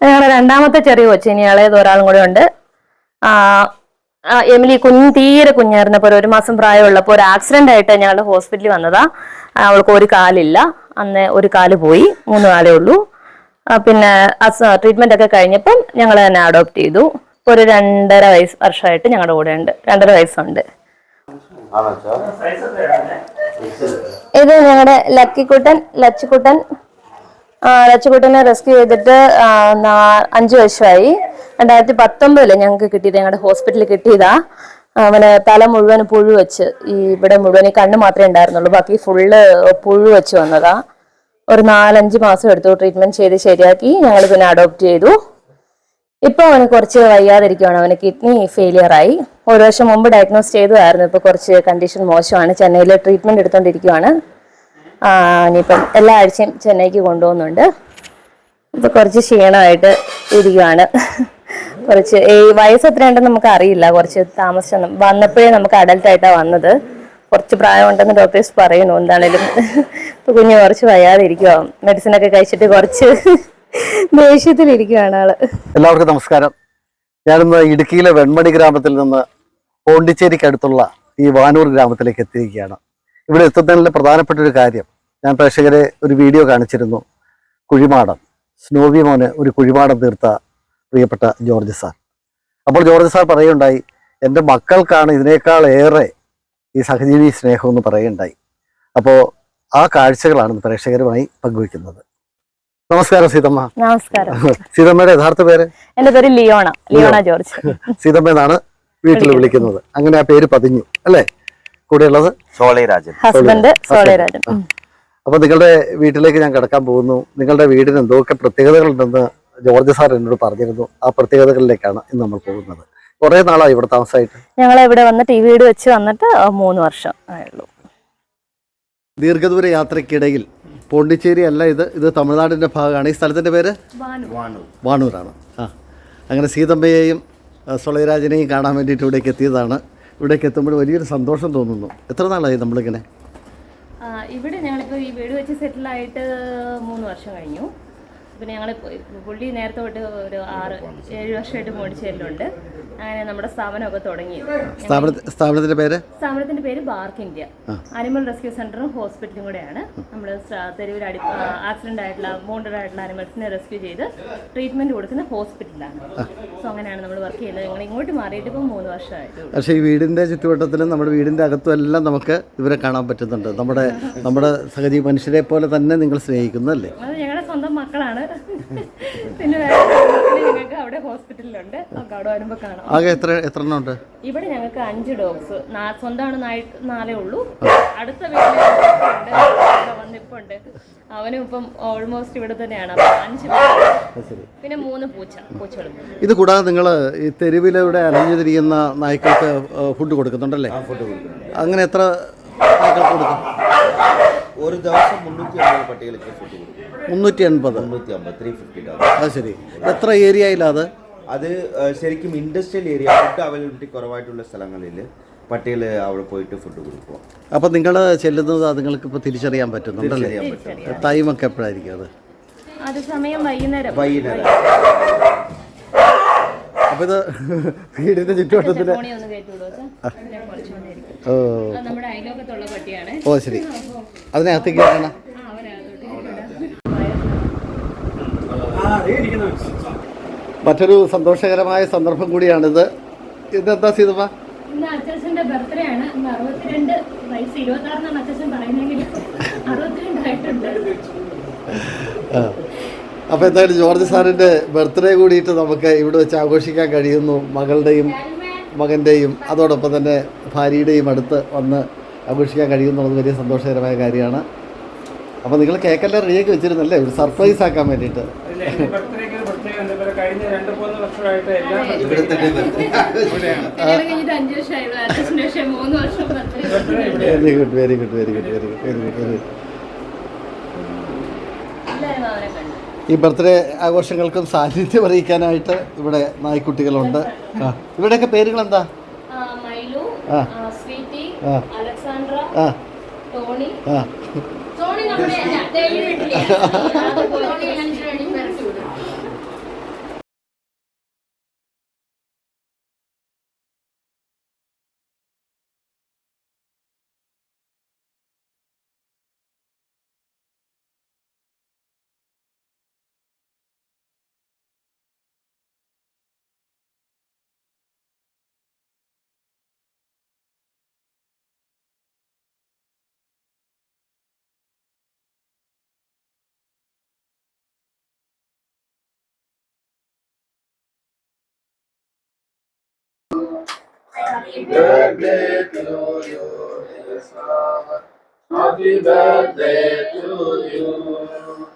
ഞങ്ങളുടെ രണ്ടാമത്തെ ചെറിയ കൊച്ചു ഇനി ഇളയത് ഒരാളും കൂടെ ഉണ്ട്. എമിലി കുഞ്ഞ് തീരെ കുഞ്ഞായിരുന്നപ്പോൾ ഒരു ഒരു മാസം പ്രായമുള്ളപ്പോൾ ഒരു ആക്സിഡന്റ് ആയിട്ട് ഞങ്ങളുടെ ഹോസ്പിറ്റലിൽ വന്നതാ. അവൾക്ക് ഒരു കാലില്ല. അന്ന് ഒരു കാൽ പോയി. മൂന്ന് കാലേ ഉള്ളൂ. പിന്നെ ട്രീറ്റ്മെന്റ് ഒക്കെ കഴിഞ്ഞപ്പം ഞങ്ങൾ തന്നെ അഡോപ്റ്റ് ചെയ്തു. ഇപ്പൊ ഒരു രണ്ടര വയസ്സ് വർഷമായിട്ട് ഞങ്ങളുടെ കൂടെ ഉണ്ട്. രണ്ടര വയസ്സുണ്ട്. ഇത് ഞങ്ങളുടെ ലക്കിക്കുട്ടൻ ലച്ചുക്കുട്ടൻ ലച്ചുക്കുട്ടനെ റെസ്ക്യൂ ചെയ്തിട്ട് അഞ്ച് വർഷമായി രണ്ടായിരത്തി പത്തൊമ്പതിൽ ഞങ്ങൾക്ക് കിട്ടിയത് ഞങ്ങളുടെ ഹോസ്പിറ്റലിൽ കിട്ടിയതാ. അവന് തല മുഴുവൻ പുഴു വെച്ച് ഈ ഇവിടെ മുഴുവൻ കണ്ണ് മാത്രമേ ഉണ്ടായിരുന്നുള്ളൂ. ബാക്കി ഫുള്ള് പുഴു വെച്ച് വന്നതാ. ഒരു നാലഞ്ച് മാസം എടുത്തു ട്രീറ്റ്മെന്റ് ചെയ്ത് ശരിയാക്കി. ഞങ്ങൾ പിന്നെ അഡോപ്റ്റ് ചെയ്തു. ഇപ്പൊ അവന് കുറച്ച് വയ്യാതിരിക്കുകയാണ് അവന് കിഡ്നി ഫെയിലിയർ ആയി. ഒരു വർഷം മുമ്പ് ഡയഗ്നോസ് ചെയ്തതായിരുന്നു. ഇപ്പൊ കുറച്ച് കണ്ടീഷൻ മോശമാണ്. ചെന്നൈയിൽ ട്രീറ്റ്മെന്റ് എടുത്തോണ്ടിരിക്കുവാണ്. ആ, ഇനിയിപ്പം എല്ലാ ആഴ്ചയും ചെന്നൈക്ക് കൊണ്ടുപോകുന്നുണ്ട്. ഇപ്പൊ കുറച്ച് ക്ഷീണമായിട്ട് ഇരിക്കുകയാണ് കുറച്ച് ഈ വയസ്സ് എത്രയുണ്ടെന്ന് നമുക്ക് അറിയില്ല. കുറച്ച് താമസിച്ചു വന്നപ്പോഴേ നമുക്ക് അഡൽട്ട് ആയിട്ടാണ് വന്നത്. കുറച്ച് പ്രായമുണ്ടെന്ന് ഡോക്ടേഴ്സ് പറയുന്നു. എന്താണേലും ഇപ്പൊ കുഞ്ഞ് കുറച്ച് വയ്യാതെ മെഡിസിനൊക്കെ കഴിച്ചിട്ട് കുറച്ച് ദേഷ്യത്തിലിരിക്കുകയാണ് ആൾ. എല്ലാവർക്കും നമസ്കാരം. ഞാനിന്ന് ഇടുക്കിയിലെ വെൺമണി ഗ്രാമത്തിൽ നിന്ന് പോണ്ടിച്ചേരിക്കടുത്തുള്ള ഈ വാനൂർ ഗ്രാമത്തിലേക്ക് എത്തിയിരിക്കുകയാണ്. ഇവിടെ എത്തുന്നതിനുള്ള പ്രധാനപ്പെട്ട ഒരു കാര്യം ഞാൻ പ്രേക്ഷകരെ ഒരു വീഡിയോ കാണിച്ചിരുന്നു. കുഴിമാടം. സ്നോവി മോന് ഒരു കുഴിമാടം തീർത്ത പ്രിയപ്പെട്ട ജോർജ് സാർ. അപ്പോൾ ജോർജ് സാർ പറയുണ്ടായി എന്റെ മക്കൾക്കാണ് ഇതിനേക്കാൾ ഏറെ ഈ സഹജീവി സ്നേഹം എന്ന് പറയുണ്ടായി അപ്പോൾ ആ കാഴ്ചകളാണ് പ്രേക്ഷകരുമായി പങ്കുവയ്ക്കുന്നത്. നമസ്കാരം സീതമ്മ. നമസ്കാരം. സീതമ്മയുടെ യഥാർത്ഥ പേര്? എന്റെ പേര് ലിയോണ. ലിയോണ ജോർജ്. സീതമ്മ എന്നാണ് വീട്ടിൽ വിളിക്കുന്നത്. അങ്ങനെ ആ പേര് പതിഞ്ഞു. അല്ലേ? കൂടെയുള്ളത്? സോളി രാജൻ. ഹസ്ബൻഡ് സോളയരാജൻ ഉം. അപ്പൊ നിങ്ങളുടെ വീട്ടിലേക്ക് ഞാൻ കിടക്കാൻ പോകുന്നു. നിങ്ങളുടെ വീടിന് എന്തൊക്കെ പ്രത്യേകതകളുണ്ടെന്ന് ജോർജ് സാർ എന്നോട് പറഞ്ഞിരുന്നു. ആ പ്രത്യേകതകളിലേക്കാണ് ഇന്ന് നമ്മൾ പോകുന്നത്. കുറെ നാളായി ഇവിടെ താമസമായിട്ട്. ഞങ്ങൾ ഇവിടെ വന്നിട്ട് ഈ വീട് വെച്ച് വന്നിട്ട് മൂന്ന് വർഷം ആയുള്ളൂ. ദീർഘദൂര യാത്രക്കിടയിൽ പോണ്ടിച്ചേരി അല്ല ഇത് ഇത് തമിഴ്നാടിന്റെ ഭാഗമാണ്. ഈ സ്ഥലത്തിന്റെ പേര്? വാണൂരാണ് ആ. അങ്ങനെ സീതമ്മയെയും സുളയരാജനെയും കാണാൻ വേണ്ടിയിട്ട് ഇവിടേക്ക് എത്തിയതാണ്. ഇവിടേക്ക് എത്തുമ്പോൾ വലിയൊരു സന്തോഷം തോന്നുന്നു. എത്ര നാളായി നമ്മളിങ്ങനെ? ഇവിടെ ഇവിടെ ഈ വീട് വെച്ച് സെറ്റിൽ ആയിട്ട് മൂന്ന് വർഷം കഴിഞ്ഞു. പിന്നെ ഞങ്ങൾ പുള്ളി നേരത്തെ തൊട്ട് ഒരു ആറ് ഏഴ് വർഷമായിട്ട് മോടിച്ചേരിലുണ്ട് അങ്ങനെ നമ്മുടെ സ്ഥാപനമൊക്കെ തുടങ്ങി. സ്ഥാപനത്തിന്റെ പേര്? സ്ഥാപനത്തിന്റെ പേര് ബാർക്ക് ഇന്ത്യ. അനിമൽ റെസ്ക്യൂ സെന്ററും ഹോസ്പിറ്റലും കൂടെയാണ്. നമ്മൾ തെരുവിൽ അടി ആക്സിഡന്റ് ആയിട്ടുള്ള വോണ്ടഡ് ആയിട്ടുള്ള അനിമൽസിനെ റെസ്ക്യൂ ചെയ്ത് ട്രീറ്റ്മെന്റ് കൊടുക്കുന്ന ഹോസ്പിറ്റലാണ് സോ അങ്ങനെയാണ് നമ്മൾ വർക്ക് ചെയ്യുന്നത്. ഞങ്ങൾ ഇങ്ങോട്ട് മാറിയിട്ട് ഇപ്പം മൂന്ന് വർഷമായിട്ടുള്ളൂ. പക്ഷേ ഈ വീടിന്റെ ചുറ്റുവട്ടത്തിലും നമ്മുടെ വീടിന്റെ അകത്തും എല്ലാം നമുക്ക് ഇവരെ കാണാൻ പറ്റുന്നുണ്ട്. നമ്മുടെ നമ്മുടെ സഹജീവി മനുഷ്യരെ പോലെ തന്നെ നിങ്ങൾ സ്നേഹിക്കുന്നല്ലേ അത് ഞങ്ങളുടെ സ്വന്തം മക്കളാണ്. പിന്നെ വേറെ മക്കൾ ഞങ്ങൾക്ക് അവിടെ ഹോസ്പിറ്റലിലുണ്ട്. നമുക്ക് അവിടെ വരുമ്പോൾ കാണാം. ആകെ എത്ര എത്ര എണ്ണം ഉണ്ട്? ഇവിടെ ഞങ്ങൾക്ക് അഞ്ച് ഡോഗ്സ്. സ്വന്തമാണ് നാലേ ഉള്ളൂ. അടുത്ത വന്നിപ്പുണ്ട്. അവനും ഇപ്പം ഓൾമോസ്റ്റ് ഇവിടെ തന്നെയാണ്. അപ്പം അഞ്ച് പേര്. പിന്നെ മൂന്ന് പൂച്ച പൂച്ചകളും. ഇത് കൂടാതെ നിങ്ങൾ ഈ തെരുവിലൂടെ അലഞ്ഞു തിരിയുന്ന നായ്ക്കൾക്ക് ഫുഡ് കൊടുക്കുന്നുണ്ടല്ലേ? അങ്ങനെ എത്ര നായ്ക്കൾക്ക് കൊടുക്കും? ഒരു ദിവസം മുന്നൂറ്റി അമ്പത് പട്ടികൾക്ക് ഫുഡ് കൊടുക്കും. മുന്നൂറ്റി എൺപത് മുന്നൂറ്റി അമ്പത് ത്രീ ഫിഫ്റ്റി അത് ശരി. എത്ര ഏരിയയിലത് അത്? അത് ശരിക്കും ഇൻഡസ്ട്രിയൽ ഏരിയ ഫുഡ് അവൈലബിലിറ്റി കുറവായിട്ടുള്ള സ്ഥലങ്ങളിൽ പട്ടികൾ അവിടെ പോയിട്ട് ഫുഡ് കൊടുക്കും. അപ്പോൾ നിങ്ങൾ ചെല്ലുന്നത് നിങ്ങൾക്ക് ഇപ്പോൾ തിരിച്ചറിയാൻ പറ്റുന്നുണ്ടല്ലേ പറ്റും ടൈമൊക്കെ എപ്പോഴായിരിക്കും അത്? അത് സമയം വൈകുന്നേരം. വൈകുന്നേരം. അപ്പോൾ ഇത് വീടിന്റെ ചുറ്റുവട്ടത്തിൽ ഓ. അത് നമ്മുടെ അയലോക്കത്തുള്ള പട്ടിയാണ്. ഓ ശരി. അതിനകത്തേക്ക് കയറണം ആ അവരകത്തോട്ട് മറ്റൊരു സന്തോഷകരമായ സന്ദർഭം കൂടിയാണിത്. ഇതെന്താ സീതമ്മ ഇന്ന് അച്ഛന്റെ ബർത്ത്ഡേ ആണ്. ഇന്ന് അറുപത്തിരണ്ട് വയസ്സ് ഇരുപത്തി ആറിനാണ് അച്ഛൻ പറയുന്നെങ്കിൽ അറുപത്തിരണ്ടായിട്ടുണ്ട് ആ. അപ്പോൾ എന്തായാലും ജോർജ് സാറിന്റെ ബർത്ത്ഡേ കൂടിയിട്ട് നമുക്ക് ഇവിടെ വെച്ച് ആഘോഷിക്കാൻ കഴിയുന്നു. മകളുടെയും മകന്റെയും അതോടൊപ്പം തന്നെ ഭാര്യയുടെയും അടുത്ത് വന്ന് ആഘോഷിക്കാൻ കഴിയുന്നുള്ളത് വലിയ സന്തോഷകരമായ കാര്യമാണ്. അപ്പോൾ നിങ്ങൾ കേക്കെല്ലാം റെഡിയാക്കി വെച്ചിരുന്നല്ലേ? ഒരു സർപ്രൈസ് ആക്കാൻ വേണ്ടിയിട്ട്. Very good very good very good very good very good very good അവനെ കണ്ടു. ഈ ബർത്ത്ഡേ ആഘോഷങ്ങൾക്കും സാന്നിധ്യം അറിയിക്കാനായിട്ട് ഇവിടെ നായ്ക്കുട്ടികളുണ്ട്. ആ. ഇവിടെയൊക്കെ പേരുകൾ എന്താ ആ, മൈലു ആ. ആ ടോണി. ആ. Tony Happy birthday to you, dear Happy birthday to you.